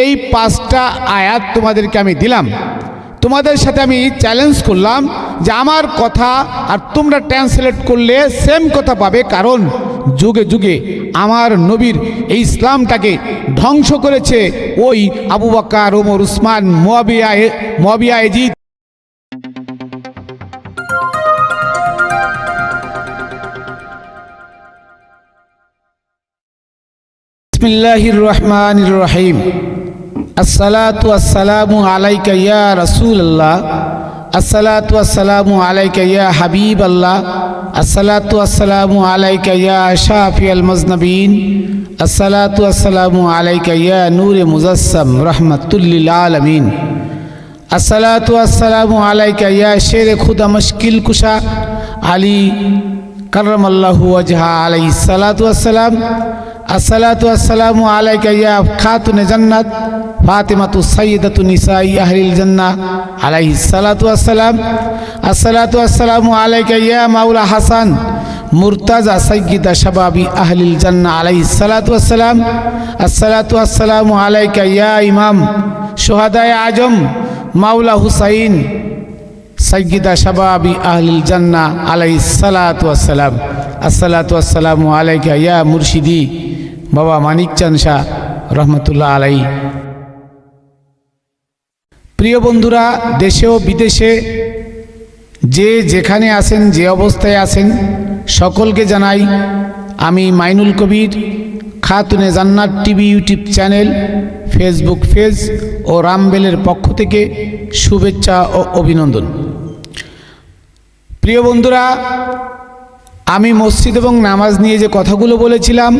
এই পাঁচটা আয়াত তোমাদেরকে আমি দিলাম। তোমাদের সাথে আমি চ্যালেঞ্জ করলাম যে আমার কথা আর তোমরা ট্রান্সলেট করলে সেম কথা পাবে, কারণ যুগে যুগে আমার নবীর এই ইসলামটাকে ধ্বংস করেছে ওই আবু বাক্কার ওমর, উসমান, মোয়াবিয়া মোয়াবিয়া এজিদ রহমানির রহিম। আসসালাতু আসসালামু আলাইকা ইয়া রাসূলুল্লাহ। আসসালাতু আসসালামু আলাইকা ইয়া হাবিবাল্লাহ। আসসালাতু আসসালামু আলাইকা ইয়া শাফিয়াল মুজনবিন আসসালাতু আসসালামু আলাইকা ইয়া নূরে মুজাসসাম রাহমাতুল্লিল আলামিন। আসসালাতু আসসালামু আলাইকা ইয়া শেরে খুদা মুশকিল কুশা আলী করমাল্লাহু ওয়াজহা আলাইহিস সালাতু আসসালাম আসসালাতু আসসালামু আলাইকা ইয়া খাতুনে জান্নাত, ফাতিমাতু সাইয়্যিদাতু নিসাই আহলিল জান্নাহ। আলাইহিস সালাতু আসসালাম। আসসালাতু আসসালামু আলাইকা ইয়া হাসান, মুরতাজা সাইয়্যিদা শাবাবি আহলিল জান্নাহ। আলাইহিস সালাতু আসসালাম। আসসালাতু আসসালামু ইয়া ইমাম, শুহাদায়ে আজম, মাওলা হুসাইন সৈয়দা শাবাবি আহলিল জান্না আলাই সালাতু আসসালাম। আসসালাতু আসসালামু আলাইকা মুর্শিদি। বাবা মানিক চান শাহ, রহমতুল্লাহ আলাই প্রিয় বন্ধুরা, দেশে ও বিদেশে যে যেখানে আছেন, যে অবস্থায় আছেন, সকলকে জানাই আমি Mainul Kabir, Khatune Jannat TV YouTube channel, Facebook page ও রামবেলের পক্ষ থেকে শুভেচ্ছা ও অভিনন্দন। প্রিয় বন্ধুরা, আমি মসজিদ এবং নামাজ নিয়ে যে কথাগুলো বলেছিলাম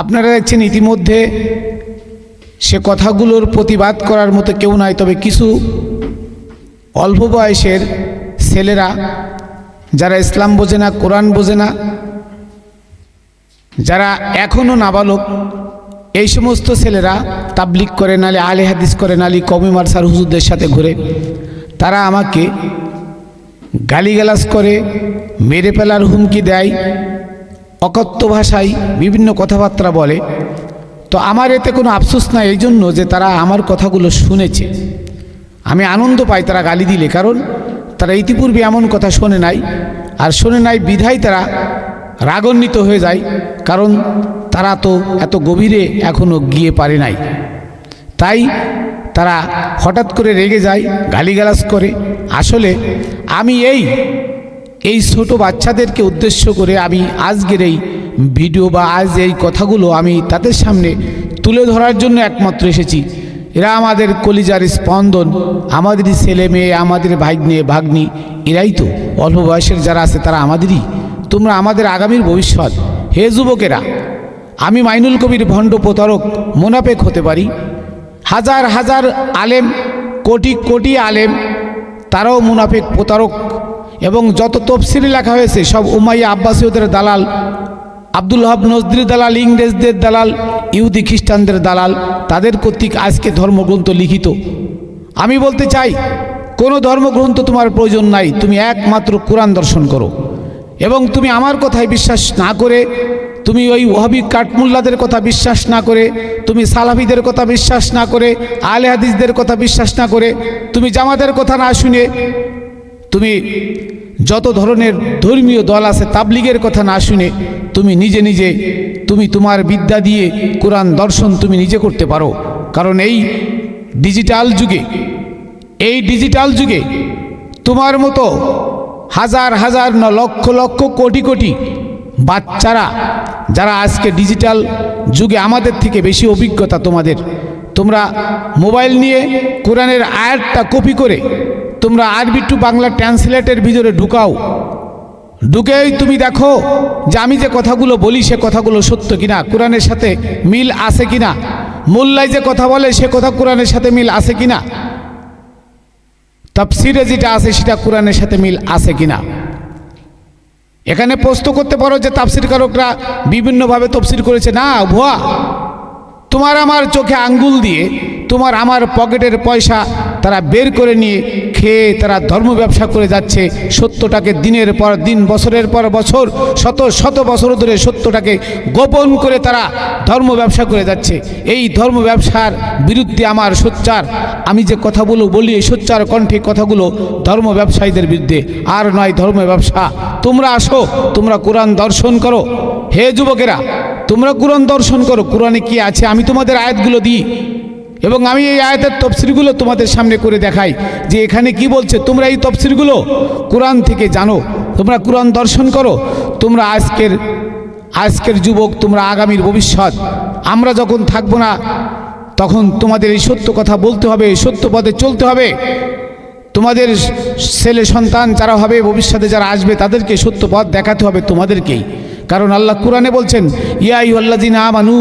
আপনারা দেখছেন ইতিমধ্যে সে কথাগুলোর প্রতিবাদ করার মতো কেউ নাই, তবে কিছু অল্প বয়সের ছেলেরা যারা ইসলাম বোঝে না, কোরআন বোঝে না, যারা এখনও নাবালক, এই সমস্ত ছেলেরা তাবলিক করে নালে আলে হাদিস করে নালি কমি মারসার হুজুরদের সাথে ঘুরে, তারা আমাকে গালিগালাজ করে, মেরে ফেলার হুমকি দেয় অকথ্য ভাষায় বিভিন্ন কথাবার্তা বলে। তো আমার এতে কোনো আফসোস নাই, এই জন্য যে তারা আমার কথাগুলো শুনেছে। আমি আনন্দ পাই তারা গালি দিলে, কারণ তারা ইতিপূর্বে এমন কথা শোনে নাই। আর শোনে নাই বিধায় তারা রাগান্বিত হয়ে যায়, কারণ তারা তো এত গভীরে এখনও গিয়ে পারে নাই। তাই তারা হঠাৎ করে রেগে যায়, গালিগালাজ করে। আসলে আমি এই এই ছোট বাচ্চাদেরকে উদ্দেশ্য করে আমি আজকের এই ভিডিও বা আজ এই কথাগুলো আমি তাদের সামনে তুলে ধরার জন্য একমাত্র এসেছি। এরা আমাদের কলিজার স্পন্দন, আমাদেরই ছেলে মেয়ে, আমাদের ভাগ্নে, ভাগ্নি, এরাই তো। অল্প বয়সের যারা আছে তারা আমাদেরই। তোমরা আমাদের আগামীর ভবিষ্যৎ। হে যুবকেরা, আমি মাইনুল কবির ভণ্ড প্রতারক, মোনাফেক হতে পারি। হাজার হাজার আলেম, কোটি কোটি আলেম, তারাও মুনাফেক প্রতারক। এবং যত তফসিলি লেখা হয়েছে, সব উমাইয়া আব্বাসীয়দের দালাল আব্দুল হাব নজরি দালাল, ইংরেজদের দালাল, ইহুদি খ্রিস্টানদের দালাল, তাদের কর্তৃক আজকে ধর্মগ্রন্থ লিখিত। আমি বলতে চাই, কোনো ধর্মগ্রন্থ তোমার প্রয়োজন নাই, তুমি একমাত্র কোরআন দর্শন করো। এবং তুমি আমার কথায় বিশ্বাস না করে, তুমি ওই ওহাবি কাঠমুল্লাদের কথা বিশ্বাস না করে, তুমি সালাফিদের কথা বিশ্বাস না করে, আলে হাদিসদের কথা বিশ্বাস না করে, তুমি জামাতের কথা না শুনে তুমি যত ধরনের ধর্মীয় দল আছে তাবলিগের কথা না শুনে তুমি নিজে নিজে, তুমি তোমার বিদ্যা দিয়ে কোরআন দর্শন তুমি নিজে করতে পারো। কারণ এই ডিজিটাল যুগে, এই ডিজিটাল যুগে তোমার মতো হাজার হাজার ন লক্ষ লক্ষ কোটি কোটি বাচ্চারা, যারা আজকে ডিজিটাল যুগে আমাদের থেকে বেশি অভিজ্ঞতা তোমাদের, তোমরা মোবাইল নিয়ে কোরআনের আয়াতটা কপি করে তোমরা আরবি টু বাংলা ট্রান্সলেটের ভিতরে ঢুকাও। ঢুকেই তুমি দেখো যে আমি যে কথাগুলো বলি সে কথাগুলো সত্য কিনা, কোরআনের সাথে মিল আছে কিনা। মোল্লাই যে কথা বলে সে কথা কোরআনের সাথে মিল আছে কিনা। তাফসিরে যেটা আছে সেটা কোরআনের সাথে মিল আছে কিনা। এখানে প্রশ্ন করতে পারো যে তাফসির কারকরা বিভিন্নভাবে তফসির করেছে। না, ভুয়া। তোমার আমার চোখে আঙ্গুল দিয়ে তোমার আমার পকেটের পয়সা তারা বের করে নিয়ে খেয়ে তারা ধর্ম ব্যবসা করে যাচ্ছে। সত্যটাকে দিনের পর দিন, বছরের পর বছর, শত শত বছর ধরে সত্যটাকে গোপন করে তারা ধর্ম ব্যবসা করে যাচ্ছে। এই ধর্ম ব্যবসার বিরুদ্ধে আমার সোচ্চার। আমি যে কথাগুলো বলি, এই সোচ্চার কণ্ঠে কথাগুলো ধর্ম ব্যবসায়ীদের বিরুদ্ধে। আর নয় ধর্ম ব্যবসা। তোমরা আসো, তোমরা কোরআন দর্শন করো। হে যুবকেরা, তোমরা কোরআন দর্শন করো। কোরআনে কি আছে? আমি তোমাদের আয়াতগুলো দিই। এবং আমি এই আয়াতের তফসিরগুলো তোমাদের সামনে করে দেখাই যে এখানে কি বলছে, তোমরা এই তফসিরগুলো কোরআন থেকে জানো, তোমরা কোরআন দর্শন করো, তোমরা আজকের আজকের যুবক, তোমরা আগামীর ভবিষ্যৎ, আমরা যখন থাকব না, তখন তোমাদের এই সত্য কথা বলতে হবে, সত্য পথে চলতে হবে। তোমাদের ছেলে সন্তান যারা হবে, ভবিষ্যতে যারা আসবে, তাদেরকে সত্য পথ দেখাতে হবে তোমাদেরকেই। কারণ আল্লাহ কোরআনে বলছেন ইয়াই আল্লাদিন আমানু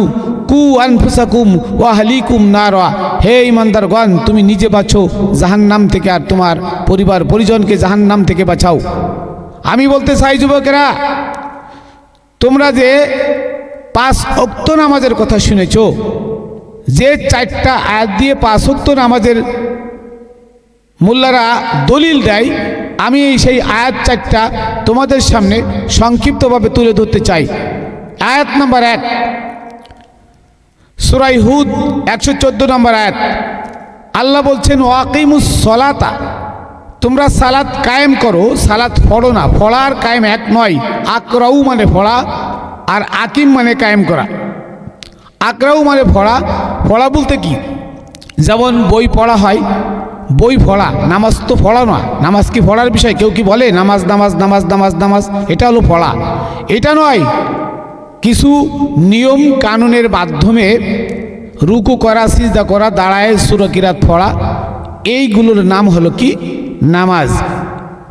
কু আনফুসাকুম ওয়াহালিকুম নারা। হে ইমানদারগণ তুমি নিজে বাঁচো, জাহান্নাম থেকে আর তোমার পরিবার পরিজনকে জাহান্নাম থেকে বাঁচাও। আমি বলতে চাই, যুবকেরা, তোমরা যে পাঁচ অক্ত নামাজের কথা শুনেছ, যে চারটা আয়াত দিয়ে পাঁচ অক্ত নামাজের মোল্লারা দলিল দেয়, আমি সেই আয়াত চারটা তোমাদের সামনে সংক্ষিপ্তভাবে তুলে ধরতে চাই। আয়াত নাম্বার এক সুরাই হুদ একশো চোদ্দ নম্বর আয়াত। আল্লাহ বলছেন ওয়াকিমুস সলাতা, তোমরা সালাত কায়েম করো, সালাত ফড়ো না। ফড়ার কায়েম এক নয়, আকরাউ মানে ফড়া আর আকিম মানে কায়েম করা। আকরাউ মানে ফড়া ফড়া বলতে কি? যেমন বই পড়া হয়, বই ফড়া নামাজ তো পড়া না। নামাজ কি পড়ার বিষয়? কেউ কি বলে, নামাজ নামাজ নামাজ নামাজ নামাজ এটা হলো ফড়া এটা নয় কিছু নিয়ম কানুনের মাধ্যমে রুকু করা, সিজদা করা, দাঁড়ায়, সুরকিরাত পড়া, এইগুলোর নাম হলো কি? নামাজ।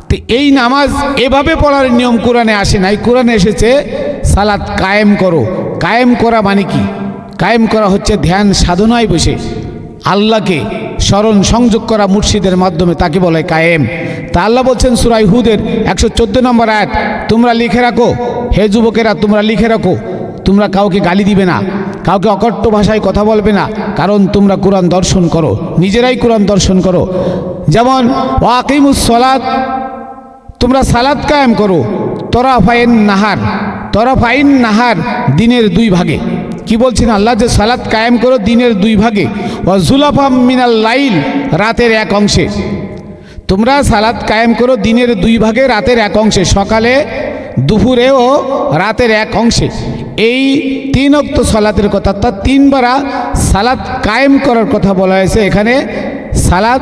তো এই নামাজ এভাবে পড়ার নিয়ম কোরআনে আসে নাই। কোরআনে এসেছে, সালাত কায়েম করো। কায়েম করা মানে কি? কায়েম করা হচ্ছে ধ্যান সাধনায় বসে। আল্লাহকে স্মরণ সংযোগ করা মুর্শিদের মাধ্যমে তাকে বলে কায়েম। তা আল্লাহ বলছেন সুরাই হুদের একশো চোদ্দ নম্বর আয়াত, তোমরা লিখে রাখো হে যুবকেরা, তোমরা লিখে রাখো। তোমরা কাউকে গালি দিবে না, কাউকে অকট্ট ভাষায় কথা বলবে না, কারণ তোমরা কোরআন দর্শন করো, নিজেরাই কোরআন দর্শন করো। যেমন, ওয়াকিমুস সলাদ তোমরা সালাদ কায়েম করো, তরাফাইন নাহার তরাফাইন নাহার দিনের দুই ভাগে। কি বলছেন আল্লাহ যে সালাদ কায়েম করো দিনের দুই ভাগে? ও জুলাফাম মিনাল লাইল, রাতের এক অংশে। তোমরা সালাদ কায়েম করো দিনের দুই ভাগে, রাতের এক অংশে। সকালে দুপুরে ও রাতের এক অংশে। এই তিন অক্ত সালাতের কথা অর্থাৎ তিনবারা সালাদ কায়েম করার কথা বলা হয়েছে। এখানে সালাদ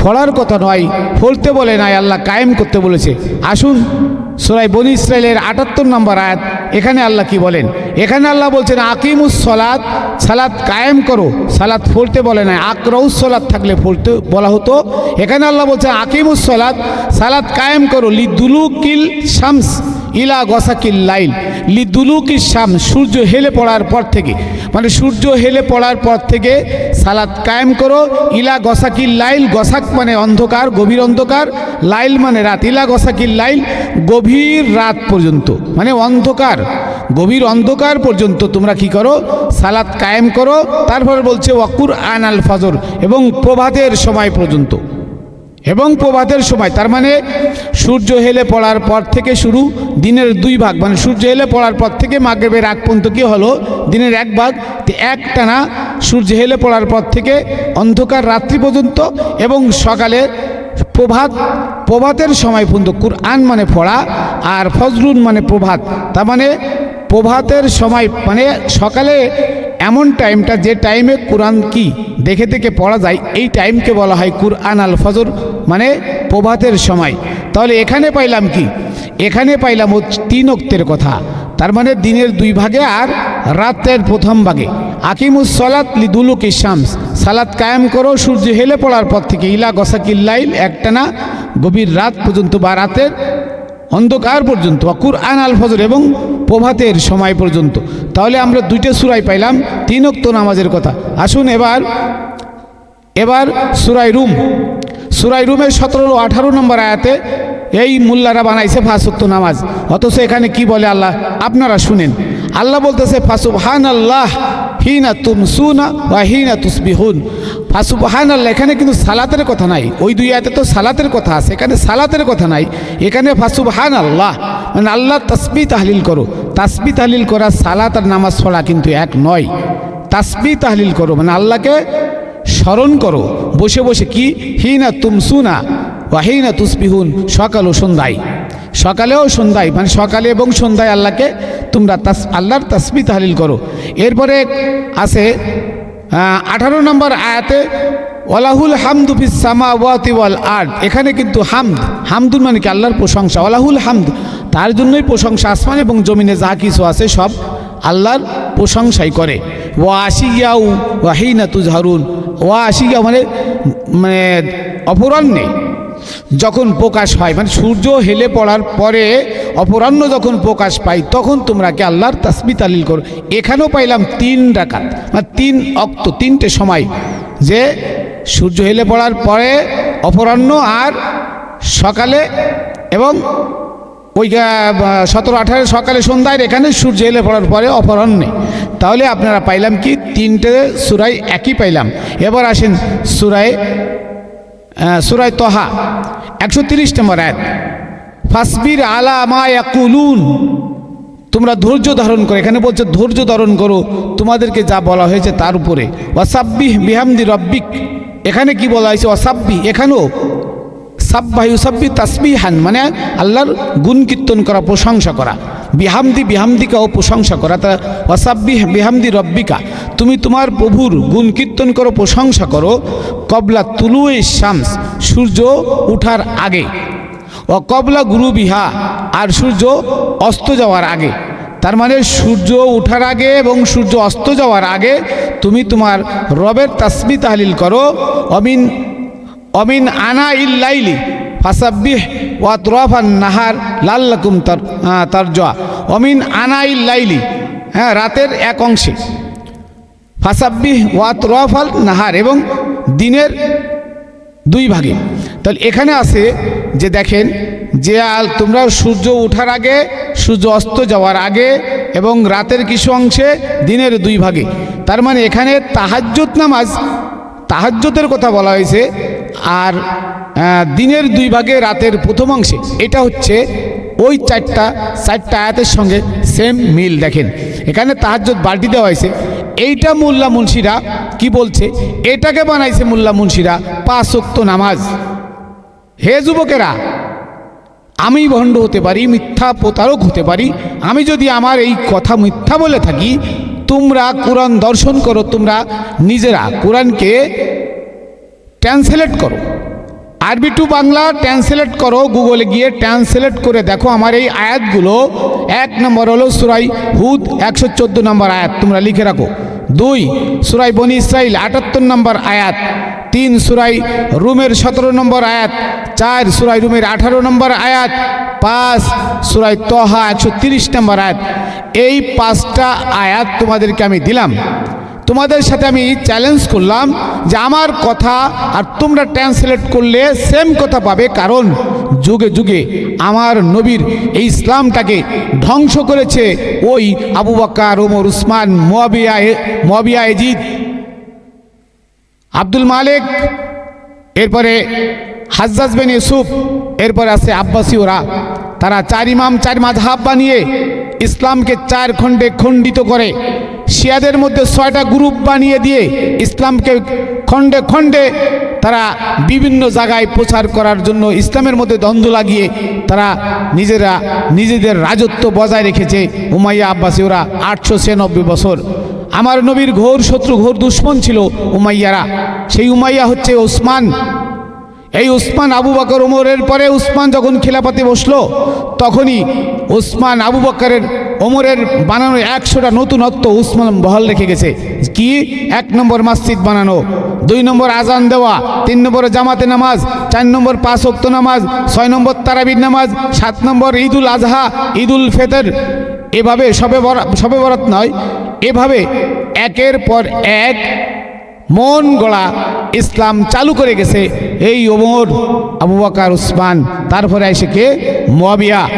ফলার কথা নয়, ফলতে বলে নাই, আল্লাহ কায়েম করতে বলেছে। আসুন সোরাই বনি ইসরায়েলের আটাত্তর নম্বর আয়াত, এখানে আল্লাহ কি বলেন? এখানে আল্লাহ বলছেন, আকিমুস সলাদ সালাদ কায়েম করো সালাদ ফলতে বলে নাই, আকরউস সলাদ থাকলে ফলতে বলা হতো। এখানে আল্লাহ বলছেন, আকিমুস সলাদ সালাদ কায়েম করো লি দুলুকিল শামস। ইলা গসাকিল লাইল লি দুলুকি শাম, সূর্য হেলে পড়ার পর থেকে। মানে সূর্য হেলে পড়ার পর থেকে সালাদ কায়েম করো। ইলা গসাকিল লাইল, গসাক মানে অন্ধকার, গভীর অন্ধকার। লাইল মানে রাত। ইলা গসাকিল লাইল, গভীর রাত পর্যন্ত। মানে অন্ধকার, গভীর অন্ধকার পর্যন্ত তোমরা কি করো? সালাদ কায়েম করো। তারপর বলছে ওয়াকুর আন আল ফজর এবং প্রভাতের সময় পর্যন্ত। এবং প্রভাতের সময়, তার মানে সূর্য হেলে পড়ার পর থেকে শুরু, দিনের দুই ভাগ মানে সূর্য হেলে পড়ার পর থেকে মাগরেবের আগ পর্যন্ত কী হলো? দিনের এক ভাগ, তো একটানা সূর্য হেলে পড়ার পর থেকে অন্ধকার রাত্রি পর্যন্ত এবং সকালে প্রভাত, প্রভাতের সময় পর্যন্ত কুরআন মানে পড়া আর ফজরুন মানে প্রভাত। তার মানে প্রভাতের সময় মানে সকালে এমন টাইমটা যে টাইমে কোরআন কি দেখে দেখে পড়া যায়, এই টাইমকে বলা হয় কুরআন আল ফজর মানে প্রভাতের সময়। তাহলে এখানে পাইলাম কি? এখানে পাইলাম তিন অক্তের কথা। তার মানে দিনের দুই ভাগে আর রাতের প্রথম ভাগে। আকিমুস সলাত লিদুলুক ইসামস সালাত কায়েম করো, সূর্য হেলে পড়ার পর থেকে। ইলা গসাকিল্লাইল একটানা গভীর রাত পর্যন্ত বা রাতের অন্ধকার পর্যন্ত, বা কুরআন আল ফজর এবং প্রভাতের সময় পর্যন্ত। তাহলে আমরা দুইটা সুরাই পাইলাম, তিন অক্ত নামাজের কথা। আসুন এবার এবার সুরাই রুম। সুরাই রুমের সতেরো আঠারো নম্বর আয়াতে এই মোল্লারা বানাইছে ফাঁসত্ব নামাজ। অথচ এখানে কি বলে আল্লাহ? আপনারা শুনেন। আল্লাহ বলতেছে ফাসুবহান আল্লাহ হিনা তুমসুনা বা হিনা তুসবিহুন। ফাসুবহান আল্লাহ এখানে কিন্তু সালাতের কথা নাই। ওই দুই আয়াতে তো সালাতের কথা আছে, এখানে সালাতের কথা নাই। এখানে ফাসুবহান আল্লাহ মানে আল্লাহ তসবি তাহলিল করো। তাসবি তাহলিল করা সালাত আর নামাজ পড়া কিন্তু এক নয়। তাসবি তাহলিল করো মানে আল্লাহকে স্মরণ করো। বসে বসে কি? হিনা তুমসুনা হিনা তুসবিহুন, সকাল ও সন্ধ্যায়। সকালেও সন্ধ্যায় মানে সকালে এবং সন্ধ্যায় আল্লাহকে তোমরা তাস, আল্লাহর তাসবি তাহলিল করো। এরপরে আছে আঠারো নম্বর আয়াতে ওলাহুল হামদুফিস সামা ওয়াতি আর্ট এখানে কিন্তু হামদ হামদুল মানে কি? আল্লাহর প্রশংসা। ওয়ালাহুল হামদ, তার জন্যই প্রশংসা আসমান এবং জমিনে যা কিছু আছে সব আল্লাহর প্রশংসাই করে। ওয়া আশিয়াউ ওয়াহিনা তুজহারুন। ওয়া আশিয়া মানে মানে অপরাহ্নে। যখন প্রকাশ হয় মানে সূর্য হেলে পড়ার পরে, অপরাহ্ন যখন প্রকাশ পাই, তখন তোমরা কি আল্লাহর তাসবি তালিল করো? এখানেও পাইলাম তিন ডাকাত মানে তিন অক্ত, তিনটে সময়। যে সূর্য হেলে পড়ার পরে অপরাহ্ন আর সকালে এবং ওই সতেরো আঠারো সকালে সন্ধ্যায় এখানে সূর্য হেলে পড়ার পরে অপরাহ্নে। তাহলে আপনারা পাইলাম কি? তিনটে সুরাই একই পাইলাম। এবার আসেন সুরায় সুরায় তহা, একশো তিরিশ নম্বর এক ফাসবির আলা মা ইয়াকুলুন। তোমরা ধৈর্য ধারণ করো। এখানে বলছে ধৈর্য ধারণ করো, তোমাদেরকে যা বলা হয়েছে তার উপরে। ওয়াসাব্বিহ বিহামদি রব্বিক। এখানে কি বলা হয়েছে? ওয়াসাব্বি এখানেও সাব্বাহ ইউসাব্বি তাসবিহান মানে আল্লাহর গুণ কীর্তন করা, প্রশংসা করা। বিহামদি বিহামদিকাও প্রশংসা করা। তা ওয়াসাব্বি বিহামদি রব্বিকা। তুমি তোমার প্রভুর গুণ কীর্তন করো, প্রশংসা করো। কবলা তুলু শামস, সূর্য উঠার আগে। ও কবলা গুরু বিহা, আর সূর্য অস্ত যাওয়ার আগে। তার মানে সূর্য উঠার আগে এবং সূর্য অস্ত যাওয়ার আগে তুমি তোমার রবের তাসবি তাহলিল করো। অমিন অমিন আনা ইল্লাইলি ফাসাব্বিহ ওয়া তুরাফান নাহার লাল্লাকুম তার তার জয়া অমিন আনা ইল্লাইলি হ্যাঁ রাতের এক অংশে। ফাসাব্বিহ ওয়া তুরাফাল নাহার এবং দিনের দুই ভাগে। তাহলে এখানে আছে যে দেখেন যে আল তোমরা সূর্য ওঠার আগে, সূর্য অস্ত যাওয়ার আগে এবং রাতের কিছু অংশে দিনের দুই ভাগে। তার মানে এখানে তাহাজ্জুদ নামাজ তাহাজ্জতের কথা বলা হয়েছে আর দিনের দুই ভাগে রাতের প্রথম অংশে। এটা হচ্ছে ওই চারটা চারটা আয়াতের সঙ্গে সেম মিল দেখেন। এখানে তাহাজ্জত বাল্টি দেওয়া হয়েছে। এইটা মোল্লা মুন্সিরা কি বলছে? এটাকে বানাইছে মোল্লা মুন্সিরা পাঁচক্ত নামাজ। হে যুবকেরা, আমি ভণ্ড হতে পারি, মিথ্যা প্রতারক হতে পারি। আমি যদি আমার এই কথা মিথ্যা বলে থাকি, তোমরা কোরআন দর্শন করো, তোমরা নিজেরা কোরআনকে ট্রান্সলেট করো। আরবি টু বাংলা ট্রান্সলেট করো গুগলে গিয়ে ট্রান্সলেট করে দেখো আমার এই আয়াতগুলো। এক নম্বর হলো সুরাই হুদ, একশো চোদ্দ নম্বর আয়াত, তোমরা লিখে রাখো। দুই, সুরাই বনি ইসরাইল, আটাত্তর নম্বর আয়াত। তিন, সুরাই রুমের সতেরো নম্বর আয়াত। চার, সুরাই রুমের আঠারো নম্বর আয়াত। পাঁচ, সুরাই তহা একশো তিরিশ নম্বর আয়াত। এই পাঁচটা আয়াত তোমাদেরকে আমি দিলাম। তোমাদের সাথে আমি চ্যালেঞ্জ করলাম যে আমার কথা আর তোমরা ট্রান্সলেট করলে সেম কথা পাবে, কারণ যুগে যুগে আমার নবীর এই ইসলামটাকে ধ্বংস করেছে ওই আবু বাক্কার ওমর, উসমান, মোয়াবিয়া মোয়াবিয়া এজিদ আব্দুল মালিক, এরপরে হাজ্জাজ বেন ইউসুফ, এরপরে আছে আব্বাসী ওরা। তারা চার ইমাম, চার মাঝহাব বানিয়ে ইসলামকে চার খণ্ডে খণ্ডিত করে। শিয়াদের মধ্যে ছয়টা গ্রুপ বানিয়ে দিয়ে ইসলামকে খণ্ডে খণ্ডে তারা বিভিন্ন জায়গায় প্রচার করার জন্য ইসলামের মধ্যে দ্বন্দ্ব লাগিয়ে তারা নিজেরা নিজেদের রাজত্ব বজায় রেখেছে উমাইয়া আব্বাসী ওরা আটশো ছিয়ানব্বই বছর। আমার নবীর ঘোর শত্রু, ঘোর দুশ্মন ছিল উমাইয়ারা। সেই উমাইয়া হচ্ছে ওসমান। এই উসমান আবু বাকর ওমরের পরে উসমান যখন খেলাপাতে বসল, তখনই উসমান আবু বকরের ওমরের বানানো একশোটা নতুনত্ব উসমান বহাল রেখে গেছে। কি? এক নম্বর মসজিদ বানানো, দুই নম্বর আজান দেওয়া, তিন নম্বর জামাতে নামাজ, চার নম্বর পাঁচ অক্ত নামাজ, ছয় নম্বর তারাবির নামাজ, সাত নম্বর ঈদুল আজহা, ঈদুল ফেতর। এভাবে সবে বরাত সবে বরাত নয়, এভাবে একের পর এক মন গড়া ইসলাম চালু করে গেছে। এই ওমর, আবু বাকার, উসমান, তারপরে এসে কে? মোয়াবিয়া।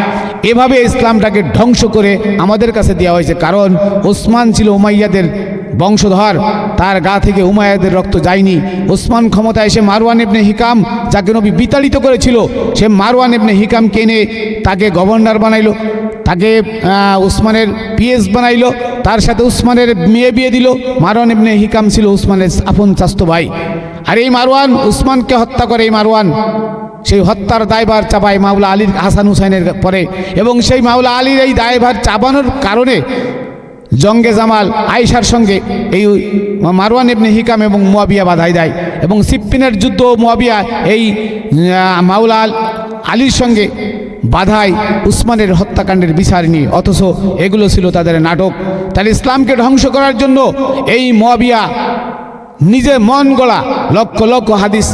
এভাবে ইসলামটাকে ধ্বংস করে আমাদের কাছে দেওয়া হয়েছে। কারণ ওসমান ছিল উমাইয়াদের বংশধর। তার গা থেকে উমায়াদের রক্ত যায়নি। ওসমান ক্ষমতা এসে মারওয়ান ইবনে হিকাম, যাকে নবী বিতাড়িত করেছিল, সে মারওয়ান ইবনে হিকামকে এনে তাকে গভর্নর বানাইলো। তাকে উসমানের পিএস বানাইলো, তার সাথে উসমানের মেয়ে বিয়ে দিল। মারওয়ান ইবনে হিকাম ছিল উসমানের আপন চাস্তো ভাই। আর এই মারওয়ান, উসমানকে হত্যা করে এই মারওয়ান। সেই হত্যার দায়ভার চাপায় মাওলা আলীর হাসান হুসাইনের পরে। এবং সেই মাওলা আলীর এই দায়ভার চাপানোর কারণে জঙ্গে জামাল আয়েশার সঙ্গে এই মারওয়ান ইবনে হিকাম এবং মুয়াবিয়া বাধাই দেয়। এবং সিপ্পিনের যুদ্ধ মুয়াবিয়া এই মাওলা আলীর সঙ্গে বাধায় উসমানের হত্যাকাণ্ডের বিচার নিয়ে, অথচ এগুলো ছিল তাদের নাটক। তাহলে ইসলামকে ধ্বংস করার জন্য এই মুয়াবিয়া নিজে মন গড়া লক্ষ লক্ষ হাদিস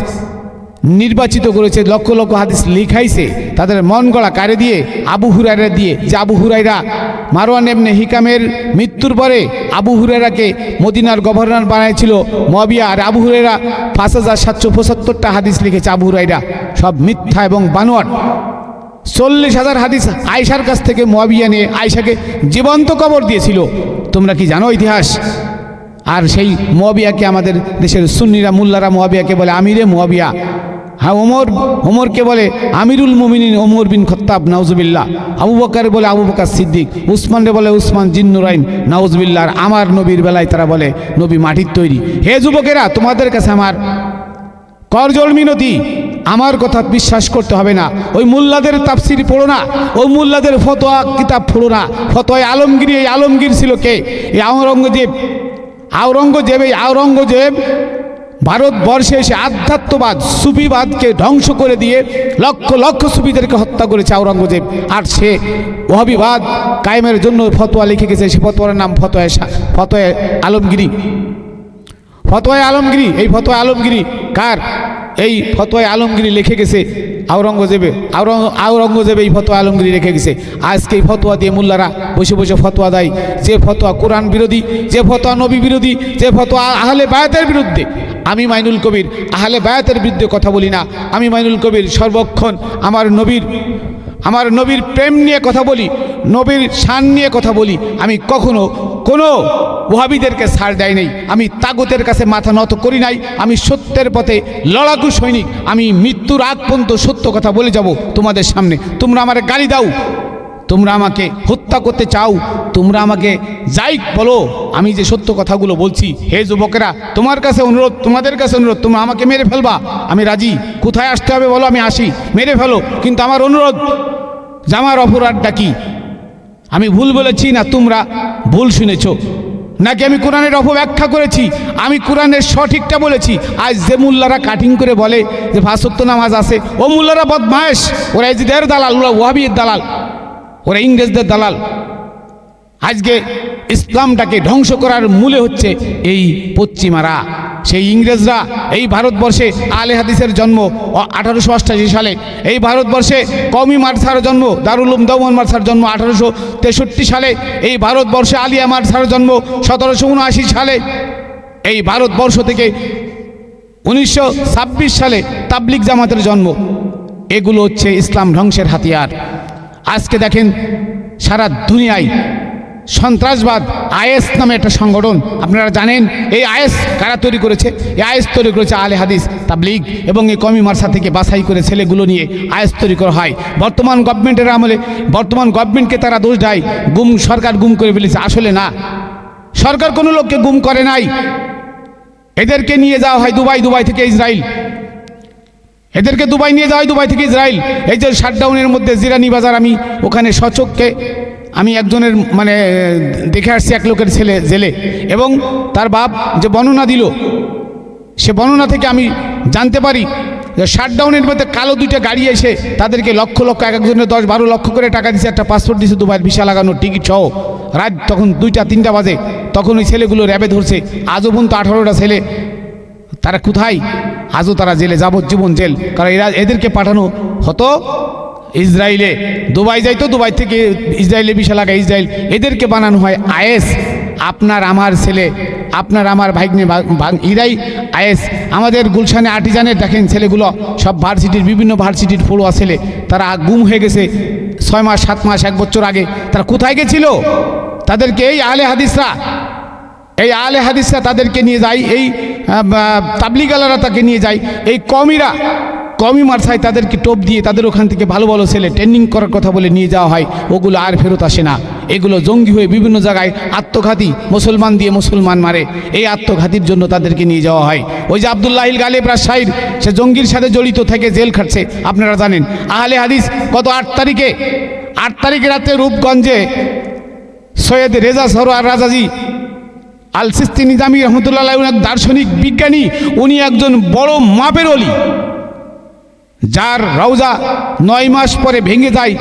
নির্বাচিত করেছে, লক্ষ লক্ষ হাদিস লিখাইছে। তাদের মন গড়া কারে দিয়ে? আবু হুরাইরা দিয়ে। যে আবু হুরাইরা মারওয়ান এমনি হিকামের মৃত্যুর পরে আবু হুরাইরাকে মদিনার গভর্নর বানাইছিল মবিয়া আর আবু হুরাইরা পাঁচ হাজার সাতশো পঁচাত্তরটা হাদিস লিখেছে আবু হুরাইরা সব মিথ্যা এবং বানোয়াট। চল্লিশ হাজার হাদিস আয়সার কাছ থেকে মোয়াবিয়া নিয়ে আয়সাকে জীবন্ত কবর দিয়েছিল। তোমরা কি জানো ইতিহাস? আর সেই মোয়াবিয়াকে আমাদের দেশের সুন্নিরা, মোল্লারা মোয়াবিয়াকে বলে আমিরে মোয়াবিয়া। হ্যাঁ ওমর, ওমরকে বলে আমিরুল মুমিনিন ওমর বিন খত্তাব, নাউজুবিল্লাহ। আবু বকার বলে আবু বকার সিদ্দিক। উসমানরে বলে উসমান জিন্নুরাইন নাউজবিল্লা আর আমার নবীর বেলায় তারা বলে নবী মাটির তৈরি। হে যুবকেরা, তোমাদের কাছে আমার করজোল মিনতি আমার কথা বিশ্বাস করতে হবে না। ওই মোল্লাদের তাফসির পড়ো না। ওই মোল্লাদের ফতোয়া কিতাব পড়ো না। ফতোয় আলমগিরি, এই আলমগীর ছিল কে? এই আওরঙ্গজেব। আওরঙ্গজেব, এই আওরঙ্গজেব ভারতবর্ষে এসে আধ্যাত্মবাদ, সুফিবাদকে ধ্বংস করে দিয়ে লক্ষ লক্ষ সুফিদেরকে হত্যা করেছে আওরঙ্গজেব। আর সে ওহাবিবাদ কায়েমের জন্য ফতোয়া লিখে গেছে। সে ফতোয়ার নাম ফতোয় ফতোয় আলমগিরি ফতোয় আলমগিরি, এই ফতোয় আলমগিরি কার? এই ফতোয়া আলমগিরি লিখে গেছে আওরঙ্গজেবে। আওরঙ্গ আওরঙ্গজেবে এই ফতোয়া আলমগিরি রেখে গেছে। আজকে এই ফতোয়া দিয়ে মোল্লারা বসে বসে ফতোয়া দেয়। যে ফতোয়া কোরআন বিরোধী, যে ফতোয়া নবী বিরোধী, যে ফতোয়া আহলে বায়াতের বিরুদ্ধে। আমি মাইনুল কবির, আহলে বায়াতের বিরুদ্ধে কথা বলি না। আমি মাইনুল কবির সর্বক্ষণ আমার নবীর আমার নবীর প্রেম নিয়ে কথা বলি, নবীর শান নিয়ে কথা বলি, আমি কখনো কোনো ওহাবিদেরকে ছাড় দেয় নাই। আমি তাগতের কাছে মাথা নত করি নাই, আমি সত্যের পথে লড়াকু সৈনিক, আমি মৃত্যুর আগ পর্যন্ত সত্য কথা বলে যাব তোমাদের সামনে। তোমরা আমার গালি দাও। তোমরা আমাকে হত্যা করতে চাও, তোমরা আমাকে যাই বলো। আমি যে সত্য কথাগুলো বলছি, হে যুবকেরা, তোমার কাছে অনুরোধ, তোমাদের কাছে অনুরোধ, তোমরা আমাকে মেরে ফেলবা। আমি রাজি। কোথায় আসতে হবে বলো, আমি আসি। মেরে ফেলো। কিন্তু আমার অনুরোধ, যে আমার অপরাধটা কি? আমি ভুল বলেছি না তোমরা ভুল শুনেছ? নাকি আমি কোরআনের অপব্যাখ্যা করেছি? আমি কোরআনের সঠিকটা বলেছি। আজ যে মুল্লারা কাটিং করে বলে যে ভাষত্ব নামাজ আছে, ও মুল্লারা বদমায়েশ। ওরা এজিদের দালাল, ওরা ওয়াবির দালাল। ওরা ইংরেজদের দালাল। আজকে ইসলামটাকে ধ্বংস করার মূলে হচ্ছে এই পশ্চিমারা। সেই ইংরেজরা এই ভারতবর্ষে আলে হাদিসের জন্ম আঠারোশো অষ্টাশি সালে। এই ভারতবর্ষে কমি মার্সার জন্ম, দারুল উম দৌমন মার্সার জন্ম আঠারোশো তেষট্টি সালে। এই ভারতবর্ষে আলিয়া মার্সার জন্ম সতেরোশো উনআশি সালে। এই ভারতবর্ষ থেকে উনিশশো ছাব্বিশ সালে তাবলিক জামাতের জন্ম। এগুলো হচ্ছে ইসলাম ধ্বংসের হাতিয়ার। আজকে দেখেন সারা দুনিয়ায় সন্ত্রাসবাদ, আইএস নামে একটা সংগঠন। আপনারা জানেন, এই আইএস কারা তৈরি করেছে? এই আইএস তৈরি করেছে আলে হাদিস, তাবলিগ এবং এই কমি মার্সা থেকে বাছাই করে ছেলেগুলো নিয়ে আইএস তৈরি করা হয়। বর্তমান গভর্নমেন্টের আমলে, বর্তমান গভর্নমেন্টকে তারা দোষ দেয়। গুম, সরকার গুম করে ফেলেছে। আসলে না। সরকার কোনো লোককে গুম করে নাই। এদেরকে নিয়ে যাওয়া হয় দুবাই দুবাই থেকে ইসরায়েল এদেরকে দুবাই নিয়ে যাওয়া দুবাই থেকে ইসরায়েল। এই যে শাটডাউনের মধ্যে জিরানি বাজার, আমি ওখানে সচককে, আমি একজনের মানে দেখে আসছি এক লোকের ছেলে, জেলে। এবং তার বাপ যে বর্ণনা দিল, সে বর্ণনা থেকে আমি জানতে পারি যে শাটডাউনের মধ্যে কালো দুইটা গাড়ি এসে তাদেরকে লক্ষ লক্ষ এক একজনের দশ বারো লক্ষ করে টাকা দিছে, একটা পাসপোর্ট দিছে, দুবাইয়ের ভিসা লাগানো টিকিট সহ। রাত তখন দুইটা, তিনটা বাজে, তখন ওই ছেলেগুলো র্যাবে ধরছে। আজও পর্যন্ত আঠারোটা ছেলে, তারা কোথায়? আজও তারা জেলে যাবজ্জীবন জেল। কারণ এরা এদেরকে পাঠানো হতো ইসরায়েলে। দুবাই যাইতো, দুবাই থেকে ইসরায়েলে বিশাল লাগা ইসরায়েল। এদেরকে বানানো হয় আয়েস আপনার আমার ছেলে, আপনার আমার ভাগ্নে ইরাই আয়েস আমাদের গুলশানে আর্টিজানের দেখেন ছেলেগুলো, সব ভার্সিটির, বিভিন্ন ভার্সিটির পড়ুয়া ছেলে। তারা গুম হয়ে গেছে ছয় মাস, সাত মাস, এক বছর আগে। তারা কোথায় গেছিল? তাদেরকে এই আলে হাদিসরা, এই আলে হাদিসরা তাদেরকে নিয়ে যায়। এই তাবলিগালারা তাকে নিয়ে যায়। এই কমিরা, কমি মার্সায় তাদেরকে টোপ দিয়ে তাদের ওখান থেকে ভালো ভালো ছেলে ট্রেনিং করার কথা বলে নিয়ে যাওয়া হয়। ওগুলো আর ফেরত আসে না। এগুলো জঙ্গি হয়ে বিভিন্ন জায়গায় আত্মঘাতী মুসলমান দিয়ে মুসলমান মারে। এই আত্মঘাতীর জন্য তাদেরকে নিয়ে যাওয়া হয়। ওই যে আবদুল্লাহিল গালেব রাজশাহীর, সে জঙ্গির সাথে জড়িত থেকে জেল খাটছে। আপনারা জানেন, আহলে হাদিস গত আট তারিখে আট তারিখে রাতে রূপগঞ্জে সৈয়দ রেজা সরোয়ার রাজাজি আল সিস্তি নিজামী রহমতুল্লাহ এক দার্শনিক বিজ্ঞানী, উনি একজন বড় মাপের অলি, যার রওজা নয় মাস পরে ভেঙে যায়।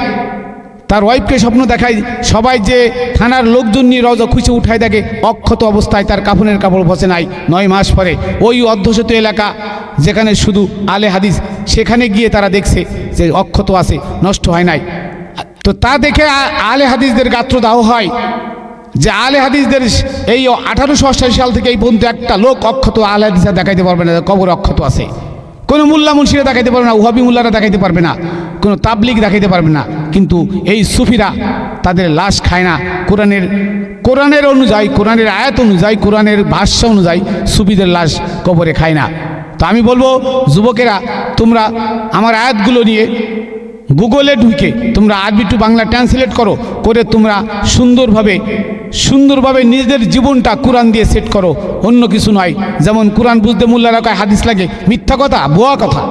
তার ওয়াইফকে স্বপ্ন দেখায় সবাই যে থানার লোকজন নিয়ে রওজা খুঁজে উঠায় দেখে, অক্ষত অবস্থায় তার কাফনের কাপড় বসে নাই নয় মাস পরে। ওই অধ্যুষিত এলাকা যেখানে শুধু আলে হাদিস, সেখানে গিয়ে তারা দেখছে যে অক্ষত আছে, নষ্ট হয় নাই। তো তা দেখে আলে হাদিসদের গাত্র গাত্রদাহ হয়। যে আলে হাদিসদের এই আঠারোশো অষ্টাশি সাল থেকে এই পর্যন্ত একটা লোক অক্ষত আলে হাদিসা দেখাইতে পারবে না, কবর অক্ষত আছে। কোনো মোল্লা মুন্সিরা দেখাইতে পারবে না, উহাবি মোল্লারা দেখাইতে পারবে না, কোনো তাবলিগ দেখাইতে পারবে না, কিন্তু এই সুফিরা তাদের লাশ খায় না। কোরআনের কোরআনের অনুযায়ী, কোরআনের আয়াত অনুযায়ী, কোরআনের ভাষ্য অনুযায়ী সুফিদের লাশ কবরে খায় না। তো আমি বলব, যুবকেরা, তোমরা আমার আয়াতগুলো নিয়ে গুগলে ঢুকে তোমরা আরবি টু বাংলা ট্রান্সলেট করো, করে তোমরা সুন্দরভাবে সুন্দরভাবে নিজেদের জীবনটা কোরআন দিয়ে সেট করো। অন্য কিছু নয়। যেমন কোরআন বুঝতে মোল্লারা কয় হাদিস লাগে, মিথ্যা কথা বোয়া কথা।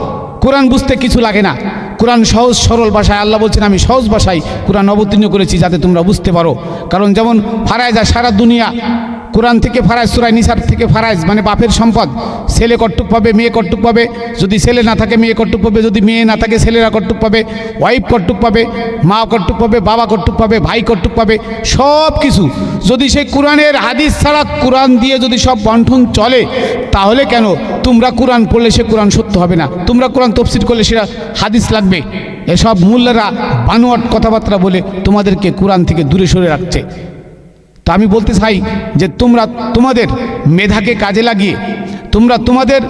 কোরআন বুঝতে কিছু লাগে না। কোরআন সহজ, সরল ভাষায় আল্লাহ বলছেন, আমি সহজ ভাষায় কোরআন অবতীর্ণ করেছি যাতে তোমরা বুঝতে পারো। কারণ যেমন ফারায় যায় সারা দুনিয়া কোরআন থেকে ফারাজ সুরাই নিসার থেকে ফারাইজ মানে বাপের সম্পদ। ছেলে কর্তুক পাবে, মেয়ে কর্তুক পাবে। যদি ছেলে না থাকে, মেয়ে কর্তুক পাবে। যদি মেয়ে না থাকে, ছেলেরা কর্তুক পাবে। ওয়াইফ কর্তুক পাবে, মা কর্তুক পাবে, বাবা কর্তুক পাবে, ভাই কর্তুক পাবে, সব কিছু। যদি সেই কোরআনের হাদিস ছাড়া কোরআন দিয়ে যদি সব বন্ঠন চলে, তাহলে কেন? তোমরা কোরআন পড়লে সে কোরআন সত্য হবে না। তোমরা কোরআন তফসির করলে সেটা হাদিস লাগবে। এসব মূল্যরা বানোয়াট কথাবার্তা বলে তোমাদেরকে কোরআন থেকে দূরে সরে রাখছে। তা আমি বলতে চাই যে তোমরা তোমাদের মেধাকে কাজে লাগিয়ে, তোমরা তোমাদের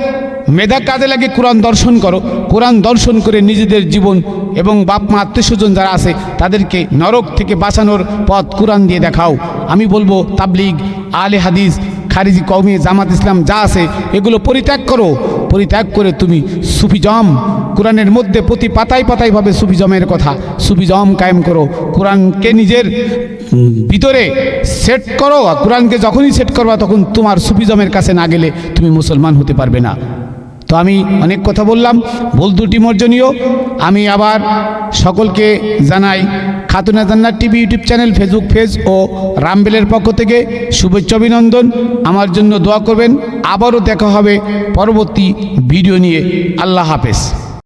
মেধা কাজে লাগিয়ে কোরআন দর্শন করো। কোরআন দর্শন করে নিজেদের জীবন এবং বাপ মা আত্মীয়স্বজন যারা আছে, তাদেরকে নরক থেকে বাঁচানোর পথ কোরআন দিয়ে দেখাও। আমি বলব, তাবলিগ, আলে হাদিস, খারিজি কৌমি জামাত ইসলাম যা আছে, এগুলো পরিত্যাগ করো। পরিত্যাগ করে তুমি সুফিজম। কোরআনের মধ্যে প্রতি পাতায় পাতায় ভাবে সুফিজমের কথা। সুফিজম কায়েম করো। কোরআনকে নিজের ভিতরে সেট করো। কোরআনকে যখনই সেট করবা, তখন তোমার সুফিজমের কাছে না গেলে তুমি মুসলমান হতে পারবে না। তো আমি অনেক কথা বললাম, ভুল দুটি মর্জনীয়। আমি আবার সকলকে জানাই, Khatuna Jannar TV YouTube channel, Facebook page ও রামবেলের পক্ষ থেকে শুভেচ্ছা, অভিনন্দন। আমার জন্য দোয়া করবেন। আবারও দেখা হবে পরবর্তী ভিডিও নিয়ে। আল্লাহ হাফেজ।